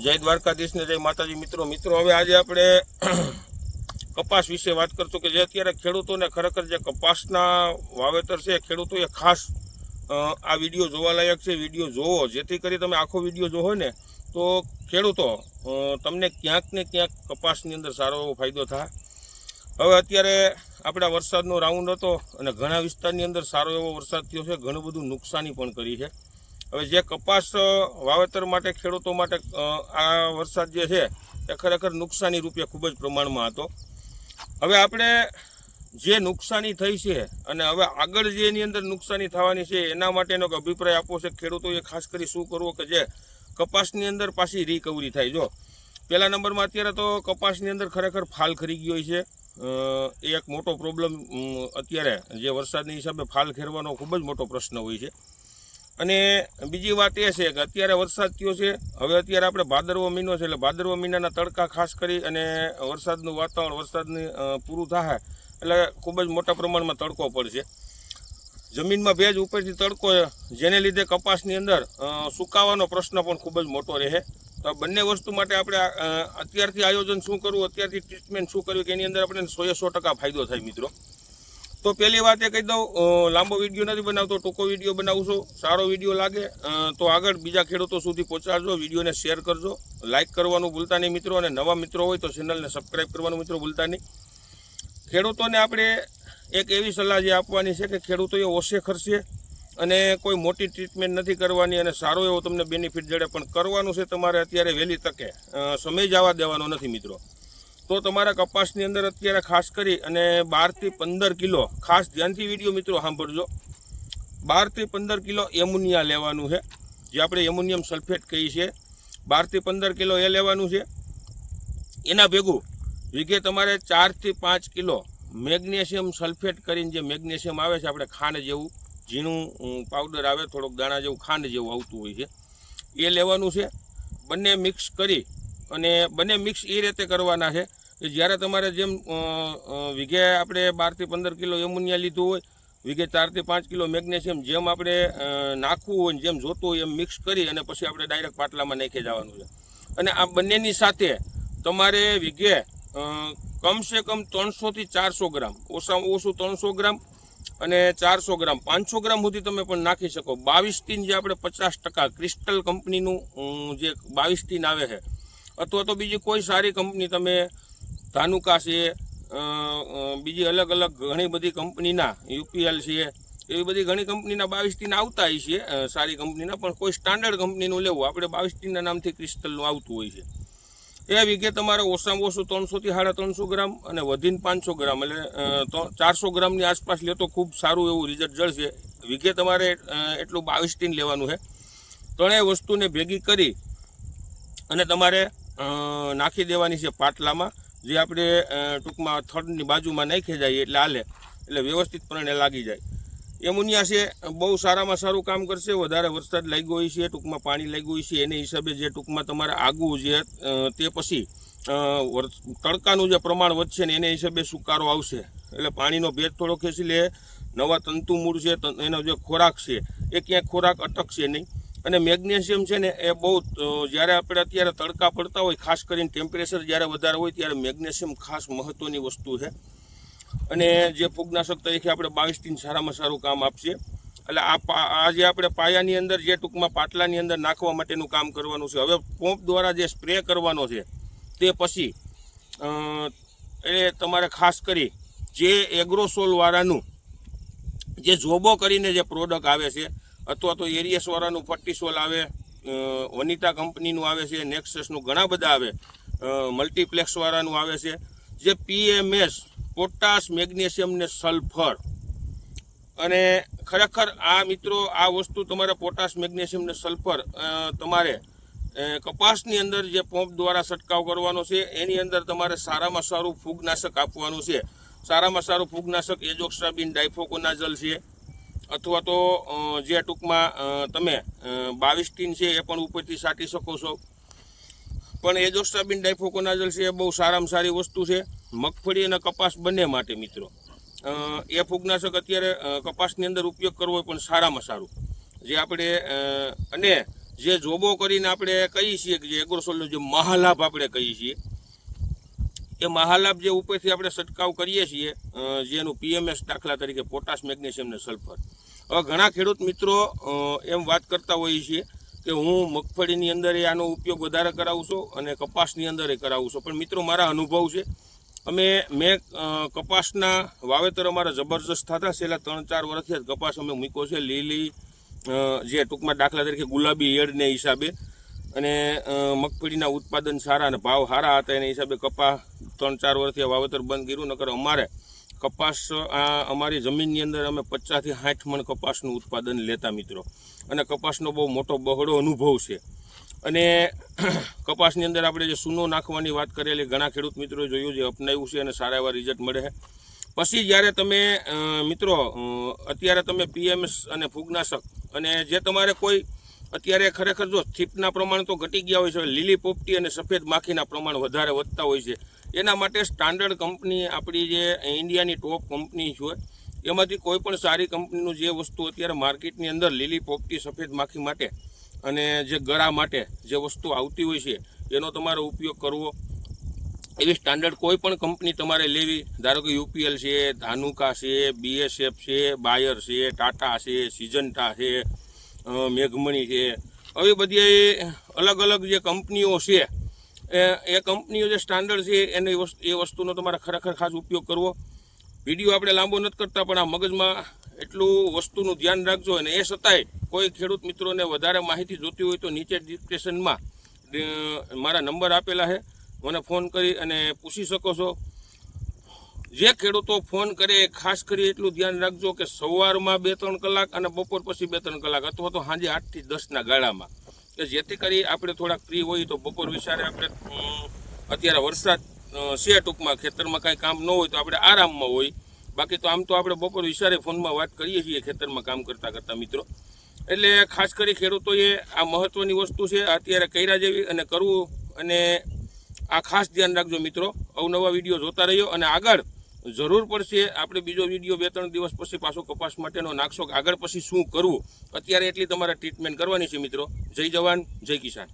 જય દ્વારકાધીશને જય માતાજી. મિત્રો મિત્રો, હવે આજે આપણે કપાસ વિશે વાત કરશું કે જે અત્યારે ખેડૂતોને ખરેખર જે કપાસના વાવેતર છે ખેડૂતોએ ખાસ આ વીડિયો જોવાલાયક છે. વીડિયો જોવો, જેથી કરી તમે આખો વીડિયો જોવો ને, તો ખેડૂતો તમને ક્યાંક ને ક્યાંક કપાસની અંદર સારો એવો ફાયદો થાય. હવે અત્યારે આપણા વરસાદનો રાઉન્ડ હતો અને ઘણા વિસ્તારની અંદર સારો એવો વરસાદ થયો છે. ઘણું બધું નુકસાની પણ કરી છે. હવે જે કપાસ વાવેતર માટે, ખેડૂતો માટે આ વરસાદ જે છે, એ ખરેખર નુકસાની રૂપે ખૂબ જ પ્રમાણમાં હતો. હવે આપણે જે નુકસાની થઈ છે અને હવે આગળ જે એની અંદર નુકસાની થવાની છે, એના માટેનો અભિપ્રાય આપવો છે. ખેડૂતોએ ખાસ કરી શું કરવું કે જે કપાસની અંદર પાછી રિકવરી થાય. જો, પહેલા નંબરમાં અત્યારે તો કપાસની અંદર ખરેખર ફાલ ખરી ગયો છે. એ એક મોટો પ્રોબ્લેમ અત્યારે જે વરસાદની હિસાબે ફાલ ખેરવાનો ખૂબ જ મોટો પ્રશ્ન હોય છે. અને બીજી વાત એ છે કે અત્યારે વરસાદ થયો છે. હવે અત્યારે આપણે ભાદરવો મહિનો છે એટલે ભાદરવો મહિનાના તડકા ખાસ કરી અને વરસાદનું વાતાવરણ વરસાદની પૂરું થાય એટલે ખૂબ જ મોટા પ્રમાણમાં તડકો પડશે. જમીનમાં ભેજ ઉપરથી તડકો જેને લીધે કપાસની અંદર સુકાવાનો પ્રશ્ન પણ ખૂબ જ મોટો રહે. તો બંને વસ્તુ માટે આપણે અત્યારથી આયોજન શું કરવું, અત્યારથી ટ્રીટમેન્ટ શું કરવું, કે એની અંદર આપણે સોએ સો ટકા ફાયદો થાય મિત્રો. તો પહેલી વાત એ કહી દઉં લાંબો વીડિયો નથી બનાવતો, ટૂંકો વીડિયો બનાવું છું, સારો વીડિયો લાગે તો આગળ બીજા ખેડૂતો સુધી પહોંચાડજો, વિડીયોને શેર કરજો લાઇક કરવાનું ભૂલતા નહીં મિત્રો, અને નવા મિત્રો હોય તો ચેનલને સબસ્ક્રાઈબ કરવાનું મિત્રો ભૂલતા નહીં. ખેડૂતોને આપણે એક એવી સલાહ જે આપવાની છે કે ખેડૂતોએ ઓછે ખર્ચે અને કોઈ મોટી ટ્રીટમેન્ટ નથી કરવાની અને સારો એવો તમને બેનિફિટ જડે, પણ કરવાનું છે તમારે અત્યારે વહેલી તકે સમય જવા દેવાનો નથી મિત્રો. તો તમારા કપાસની અંદર અત્યારે ખાસ કરી અને બારથી પંદર કિલો, ખાસ ધ્યાનથી વીડિયો મિત્રો સાંભળજો. બારથી પંદર કિલો એમોનિયા લેવાનું છે. જે આપણે એમોનિયમ સલ્ફેટ કહીએ છીએ. બારથી પંદર કિલો એ લેવાનું છે. એના ભેગું વીઘે તમારે ચારથી પાંચ કિલો મેગ્નેશિયમ સલ્ફેટ કરીને જે મેગ્નેશિયમ આવે છે, આપણે ખાંડ જેવું, ઝીણું પાવડર આવે, થોડોક દાણા જેવું, ખાંડ જેવું આવતું હોય છે. એ લેવાનું છે. બંને મિક્સ કરી અને બંને મિક્સ એ રીતે કરવાના છે. કે જ્યારે તમારે જેમ વીઘે આપણે બારથી પંદર કિલો એમોનિયા લીધું હોય, વીઘે ચારથી પાંચ કિલો મેગ્નેશિયમ જેમ આપણે નાખવું હોય જેમ જોતું હોય એમ મિક્સ કરી અને પછી આપણે ડાયરેક્ટ પાટલામાં નાખી જવાનું છે. અને આ બંનેની સાથે તમારે વીઘે કમસે કમ ત્રણસોથી ચારસો ગ્રામ, ઓછામાં ઓછું ત્રણસો ગ્રામ અને ચારસો ગ્રામ, પાંચસો ગ્રામ સુધી તમે પણ નાખી શકો. બાવીસ ટીન જે આપણે પચાસ ટકા ક્રિસ્ટલ કંપનીનું જે બાવીસ ટીન આવે છે, અથવા તો બીજી કોઈ સારી કંપની તમે ધાનુકા છે બીજી અલગ અલગ ઘણી બધી કંપનીના, યુપીએલ છે, એવી બધી ઘણી કંપનીના બાવીસ ટીન આવતા હોય છે સારી કંપનીના, પણ કોઈ સ્ટાન્ડર્ડ કંપનીનું લેવું, આપણે બાવીસ ટીનના નામથી ક્રિસ્ટલનું આવતું હોય છે. એ વીઘે તમારે ઓછામાં ઓછું ત્રણસોથી સાડા ત્રણસો ગ્રામ અને વધીને પાંચસો ગ્રામ, એટલે ચારસો ગ્રામની આસપાસ લે તો ખૂબ સારું એવું રિઝલ્ટ જળશે. વીઘે તમારે એટલું બાવીસ ટીન લેવાનું છે. ત્રણેય વસ્તુને ભેગી કરી અને તમારે નાખી દેવાની છે પાટલામાં. જે આપણે ટૂંકમાં થડની બાજુમાં નાખી જાય એટલે હાલે, એટલે વ્યવસ્થિતપણે લાગી જાય. એમોનિયા છે, બહુ સારામાં સારું કામ કરશે, વધારે વરસાદ લાગ્યો હોય છે, ટૂંકમાં પાણી લાગ્યું હોય છે, એને હિસાબે જે ટૂંકમાં તમારે આગવું છે તે પછી તડકાનું જે પ્રમાણ વધશે ને એને હિસાબે સુકારો આવશે. એટલે પાણીનો ભેજ થોડો ખેંચી લે, નવા તંતુ મૂળ છે એનો જે ખોરાક છે, એ ક્યાંક ખોરાક અટકશે નહીં. અને મેગ્નેશિયમ છે ને એ બહુ જ્યારે આપણે અત્યારે તડકા પડતા હોય, ખાસ કરીને ટેમ્પરેચર જ્યારે વધારે હોય ત્યારે મેગ્નેશિયમ ખાસ મહત્ત્વની વસ્તુ છે. અને જે ફૂગનાશક તરીકે આપણે બાવીસ ટીન સારામાં સારું કામ આપશે એટલે આ આ જે આપણે પાયાની અંદર, જે ટૂંકમાં પાટલાની અંદર નાખવા માટેનું કામ કરવાનું છે. હવે પોમ્પ દ્વારા જે સ્પ્રે કરવાનો છે, તે પછી એ તમારે ખાસ કરી જે એગ્રોસોલવાળાનું જે જોબો કરીને જે પ્રોડક્ટ આવે છે અથવા તો એરિયસવાળાનું પટ્ટીસોલ આવે વનિતા કંપનીનું આવે છે, નેક્સસનું ઘણા બધા આવે મલ્ટીપ્લેક્સવાળાનું આવે છે, જે પીએમએસ, પોટાશ, મેગ્નેશિયમ ને સલ્ફર. અને ખરેખર આ મિત્રો, આ વસ્તુ તમારે પોટાશ, મેગ્નેશિયમ ને સલ્ફર તમારે કપાસની અંદર જે પંપ દ્વારા છંટકાવ કરવાનો છે, એની અંદર તમારે સારામાં સારું ફૂગનાશક આપવાનું છે. સારામાં સારું ફૂગનાશક એજોક્સ્ટ્રાબિન ડાયફોકોનાઝલ છે અથવા તો જે ટૂંકમાં તમે બાવીસ ટીન છે એ પણ ઉપરથી સાટી શકો છો. પણ એજોસ્ટ્રાબિન ડાયફોકોનાઝલ છે એ બહુ સારામાં સારી વસ્તુ છે. મગફળી અને કપાસ બંને માટે, મિત્રો. એ ફૂગનાશક અત્યારે કપાસની અંદર ઉપયોગ કરવો હોય પણ સારામાં સારું. જે આપણે અને જે જોબો કરીને આપણે કહીએ છીએ કે જે એગ્રોસોલનો જે મહાલાભ આપણે કહીએ છીએ એ મહાલાભ જે ઉપરથી આપણે છંટકાવ કરીએ છીએ જેનું પીએમએસ દાખલા તરીકે પોટાશ મેગ્નેશિયમ ને સલ્ફર. હવે ઘણા ખેડૂત મિત્રો એમ વાત કરતા હોઈએ છીએ કે હું મગફળીની અંદર એ આનો ઉપયોગ વધારે કરાવું છું અને કપાસની અંદર એ કરાવું છું. પણ મિત્રો, મારા અનુભવ છે, અમે, મેં કપાસના વાવેતર અમારા જબરજસ્ત થતા છેલ્લા ત્રણ ચાર વર્ષથી કપાસ અમે મૂક્યો છે. લીલી જે ટૂંકમાં દાખલા તરીકે ગુલાબી એડને હિસાબે. અને મગફળીના ઉત્પાદન સારા અને ભાવ સારા હતા એના હિસાબે કપા ત્રણ ચાર વર્ષથી વાવેતર બંધ કર્યું, નકર અમારે કપાસ, આ અમારી જમીનની અંદર અમે પચાસથી સાઠ મણ કપાસનું ઉત્પાદન લેતા મિત્રો. અને કપાસનો બહુ મોટો બહોળો અનુભવ છે. અને કપાસની અંદર આપણે જે સૂનો નાખવાની વાત કરેલી, ઘણા ખેડૂત મિત્રોએ જોયું છે અપનાવ્યું છે અને સારા એવા રિઝલ્ટ મળે છે. પછી જ્યારે તમે મિત્રો અત્યારે તમે પીએમએસ અને ફૂગનાશક અને જે તમારે કોઈ અત્યારે ખરેખર જો થીપના પ્રમાણ તો ઘટી ગયા હોય છે, લીલી પોપટી અને સફેદ માખીના પ્રમાણ વધારે વધતા હોય છે એના માટે સ્ટાન્ડર્ડ કંપની આપણી જે ઇન્ડિયાની ટોપ કંપની છે, એમાંથી કોઈ પણ સારી કંપનીનું જે વસ્તુ અત્યારે માર્કેટની અંદર લીલી પોપટી સફેદ માખી માટે અને જે ગળા માટે જે વસ્તુ આવતી હોય છે, એનો તમારે ઉપયોગ કરવો. એવી સ્ટાન્ડર્ડ કોઈ પણ કંપની તમારે લેવી, ધારો કે યુપીએલ છે, ધાનુકા છે, બીએસએફ છે, બાયર છે, ટાટા છે, સિજન્ટા છે મેઘમણી છે. આવી બધી અલગ અલગ જે કંપનીઓ છે એ કંપનીઓ જે સ્ટાન્ડર્ડ છે, એની એ વસ્તુનો તમારે ખરેખર ખાસ ઉપયોગ કરવો. વીડિયો આપણે લાંબો નથી કરતા, પણ આ મગજમાં એટલું વસ્તુનું ધ્યાન રાખજો. અને એ છતાંય કોઈ ખેડૂત મિત્રોને વધારે માહિતી જોતી હોય તો નીચે ડિસ્ક્રિપ્શનમાં મારા નંબર આપેલા છે. મને ફોન કરી અને પૂછી શકો છો. જે ખેડૂતો ફોન કરે, ખાસ કરી એટલું ધ્યાન રાખજો કે સવારમાં બે ત્રણ કલાક અને બપોર પછી બે ત્રણ કલાક, અથવા તો સાંજે આઠથી દસના ગાળામાં. કે જેથી કરી આપણે થોડાક ફ્રી હોઈએ તો બપોર વિચારે આપણે અત્યારે વરસાદ છે ટૂંકમાં, ખેતરમાં કાંઈ કામ ન હોય તો આપણે આરામમાં હોય. બાકી તો આમ તો આપણે બપોર વિચારે ફોનમાં વાત કરીએ છીએ ખેતરમાં કામ કરતાં કરતાં મિત્રો. એટલે ખાસ કરી ખેડૂતોએ આ મહત્ત્વની વસ્તુ છે, અત્યારે કર્યા જેવી અને કરવું અને આ ખાસ ધ્યાન રાખજો મિત્રો. અવનવા વીડિયો જોતા રહ્યો અને આગળ જરૂર પડશે આપણે બીજો વીડિયો બે ત્રણ દિવસ પછી પાછો કપાસ માટેનો નાખશો આગળ પછી શું કરવું, અત્યારે એટલી તમારે ટ્રીટમેન્ટ કરવાની છે મિત્રો. જય જવાન, જય કિસાન.